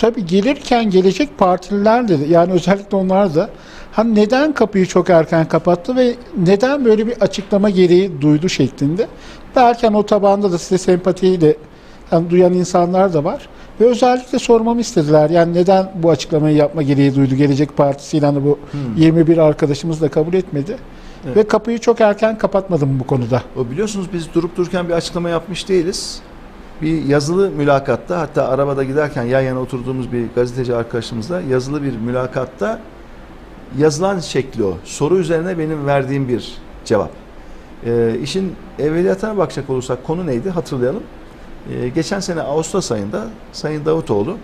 Tabii gelirken gelecek partililer de yani özellikle onlar da hani neden kapıyı çok erken kapattı ve neden böyle bir açıklama gereği duydu şeklinde. Hani o tabanda da size sempatiyi de hani duyan insanlar da var. Ve özellikle sormamı istediler. Yani neden bu açıklamayı yapma gereği duydu Gelecek Partisi'yle hani bu 21 arkadaşımız da kabul etmedi. Evet. Ve kapıyı çok erken kapatmadım bu konuda. O biliyorsunuz biz durup dururken bir açıklama yapmış değiliz. Bir yazılı mülakatta hatta arabada giderken yan yana oturduğumuz bir gazeteci arkadaşımızla yazılı bir mülakatta yazılan şekli o. Soru üzerine benim verdiğim bir cevap. Ee, işin evveliyatına bakacak olursak konu neydi hatırlayalım. Ee, geçen sene Ağustos ayında Sayın Davutoğlu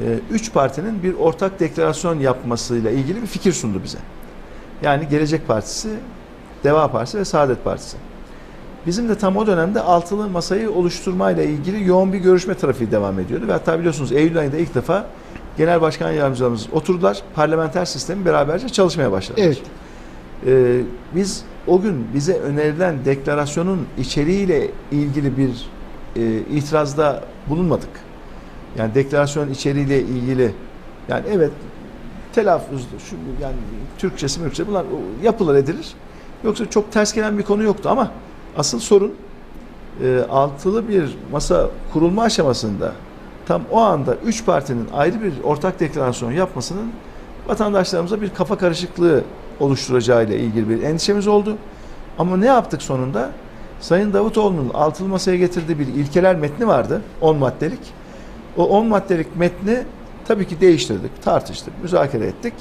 e, üç partinin bir ortak deklarasyon yapmasıyla ilgili bir fikir sundu bize. Yani Gelecek Partisi, Deva Partisi ve Saadet Partisi. Bizim de tam o dönemde altılı masayı oluşturmayla ilgili yoğun bir görüşme trafiği devam ediyordu. Ve hatta biliyorsunuz Eylül ayında ilk defa Genel Başkan Yardımcılarımız oturdular. Parlamenter sistemi beraberce çalışmaya başladılar. Evet. Ee, biz o gün bize önerilen deklarasyonun içeriğiyle ilgili bir e, itirazda bulunmadık. Yani deklarasyon içeriğiyle ilgili yani evet telaffuzlu şu yani Türkçesi Mürkçe bunlar yapılır edilir. Yoksa çok ters gelen bir konu yoktu ama asıl sorun e, altılı bir masa kurulma aşamasında tam o anda üç partinin ayrı bir ortak deklarasyon yapmasının vatandaşlarımıza bir kafa karışıklığı oluşturacağı ile ilgili bir endişemiz oldu. Ama ne yaptık sonunda? Sayın Davutoğlu'nun altılı masaya getirdiği bir ilkeler metni vardı. 10 maddelik. O 10 maddelik metni tabii ki değiştirdik, tartıştık, müzakere ettik.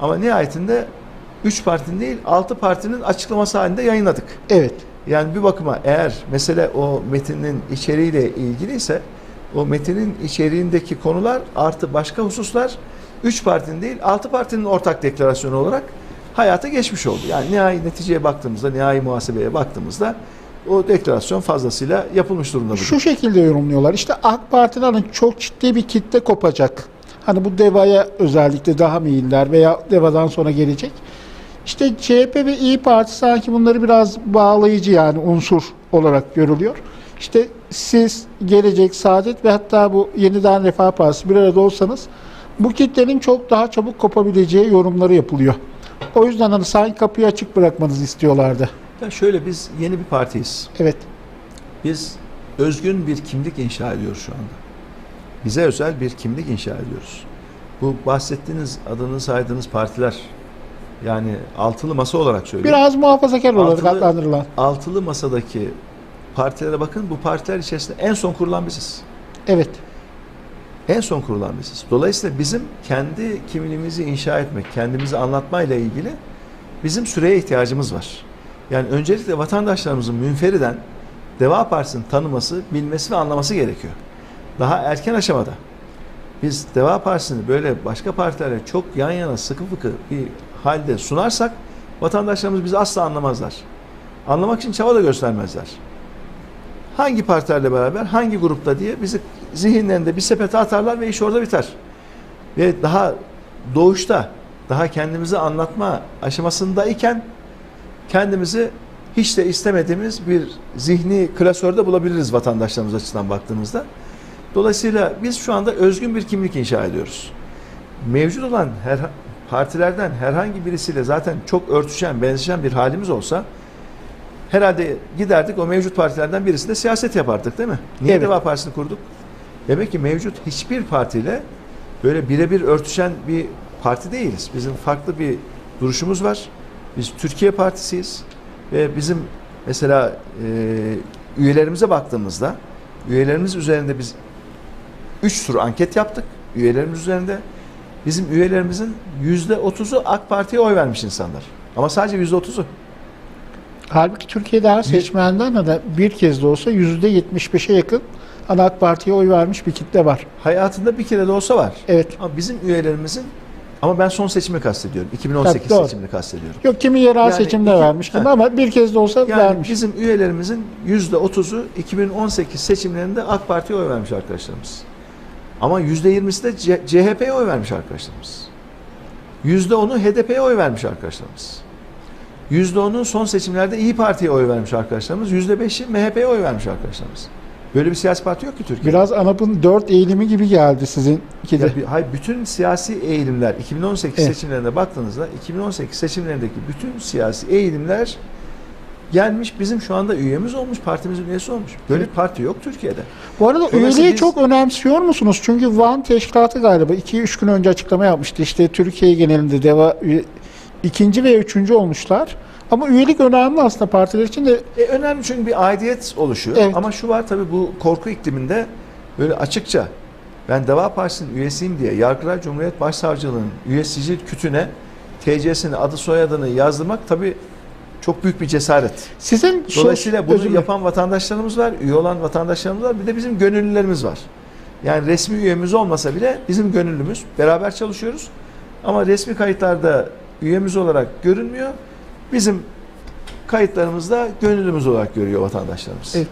Ama nihayetinde 3 partinin değil 6 partinin açıklaması halinde yayınladık. Evet. Yani bir bakıma eğer mesele o metinin içeriğiyle ilgiliyse o metinin içeriğindeki konular artı başka hususlar 3 partinin değil 6 partinin ortak deklarasyonu olarak hayata geçmiş oldu. Yani nihai neticeye baktığımızda, nihai muhasebeye baktığımızda o deklarasyon fazlasıyla yapılmış durumda. bugün. Şu şekilde yorumluyorlar. İşte AK Parti'den hani çok ciddi bir kitle kopacak. Hani bu DEVA'ya özellikle daha meyiller veya DEVA'dan sonra gelecek. İşte CHP ve İyi Parti sanki bunları biraz bağlayıcı yani unsur olarak görülüyor. İşte siz gelecek Saadet ve hatta bu yeniden Refah Partisi bir arada olsanız bu kitlenin çok daha çabuk kopabileceği yorumları yapılıyor. O yüzden hani sanki kapıyı açık bırakmanızı istiyorlardı. Ya şöyle biz yeni bir partiyiz. Evet. Biz özgün bir kimlik inşa ediyoruz şu anda. Bize özel bir kimlik inşa ediyoruz. Bu bahsettiğiniz adını saydığınız partiler yani altılı masa olarak söylüyorum. Biraz muhafazakar olarak Altılı- adlandırılan. Altılı masadaki partilere bakın bu partiler içerisinde en son kurulan biziz. Evet. En son kurulan biziz. Dolayısıyla bizim kendi kimliğimizi inşa etmek, kendimizi anlatmayla ilgili bizim süreye ihtiyacımız var. Yani öncelikle vatandaşlarımızın münferiden Deva Partisi'ni tanıması, bilmesi ve anlaması gerekiyor. Daha erken aşamada biz Deva Partisi'ni böyle başka partilerle çok yan yana sıkı fıkı bir halde sunarsak vatandaşlarımız bizi asla anlamazlar. Anlamak için çaba da göstermezler. Hangi partilerle beraber, hangi grupta diye bizi zihinlerinde bir sepete atarlar ve iş orada biter. Ve daha doğuşta, daha kendimizi anlatma aşamasındayken kendimizi hiç de istemediğimiz bir zihni klasörde bulabiliriz vatandaşlarımız açısından baktığımızda. Dolayısıyla biz şu anda özgün bir kimlik inşa ediyoruz. Mevcut olan her, partilerden herhangi birisiyle zaten çok örtüşen, benzeşen bir halimiz olsa herhalde giderdik o mevcut partilerden birisiyle siyaset yapardık değil mi? Niye Evet. Deva Partisi'ni kurduk? Demek ki mevcut hiçbir partiyle böyle birebir örtüşen bir parti değiliz. Bizim farklı bir duruşumuz var. Biz Türkiye Partisiyiz ve bizim mesela e, üyelerimize baktığımızda üyelerimiz üzerinde biz 3 tur anket yaptık üyelerimiz üzerinde. Bizim üyelerimizin %30'u AK Parti'ye oy vermiş insanlar. Ama sadece %30'u. Halbuki Türkiye'de her seçmenden hani bir kez de olsa yüzde 75'e yakın hani AK Parti'ye oy vermiş bir kitle var. Hayatında bir kere de olsa var. Evet. Ama bizim üyelerimizin ama ben son seçimi kastediyorum. 2018 Tabii, seçimini kastediyorum. Yok kimi yerel Yani seçimde iki- vermiş Ha. ama bir kez de olsa Yani vermiş. bizim üyelerimizin %30'u 2018 seçimlerinde AK Parti'ye oy vermiş arkadaşlarımız. Ama %20'si de CHP'ye oy vermiş arkadaşlarımız. %10'u HDP'ye oy vermiş arkadaşlarımız. %10'u son seçimlerde İyi Parti'ye oy vermiş arkadaşlarımız. %5'i MHP'ye oy vermiş arkadaşlarımız. Böyle bir siyasi parti yok ki Türkiye'de. Biraz ANAP'ın dört eğilimi gibi geldi sizin Ya bir- hayır, bütün siyasi eğilimler 2018 Evet. seçimlerine baktığınızda 2018 seçimlerindeki bütün siyasi eğilimler gelmiş bizim şu anda üyemiz olmuş, partimizin üyesi olmuş. Böyle bir parti yok Türkiye'de. Bu arada üyeliği biz- çok önemsiyor musunuz? Çünkü Van Teşkilatı galiba 2-3 gün önce açıklama yapmıştı. İşte Türkiye genelinde deva ikinci ve üçüncü olmuşlar. Ama üyelik önemli aslında partiler için de E, önemli çünkü bir aidiyet oluşuyor. Evet. Ama şu var tabii bu korku ikliminde böyle açıkça ben Deva Partisi'nin üyesiyim diye Yargıtay Cumhuriyet Başsavcılığı'nın üye sicil kütüne TC'sini, adı soyadını yazdırmak tabii çok büyük bir cesaret. sizin Dolayısıyla bunu özür yapan vatandaşlarımız var, üye olan vatandaşlarımız var. Bir de bizim gönüllülerimiz var. Yani resmi üyemiz olmasa bile bizim gönüllümüz. Beraber çalışıyoruz. Ama resmi kayıtlarda üyemiz olarak görünmüyor. Bizim kayıtlarımızda gönüllümüz olarak görüyor vatandaşlarımız. Evet.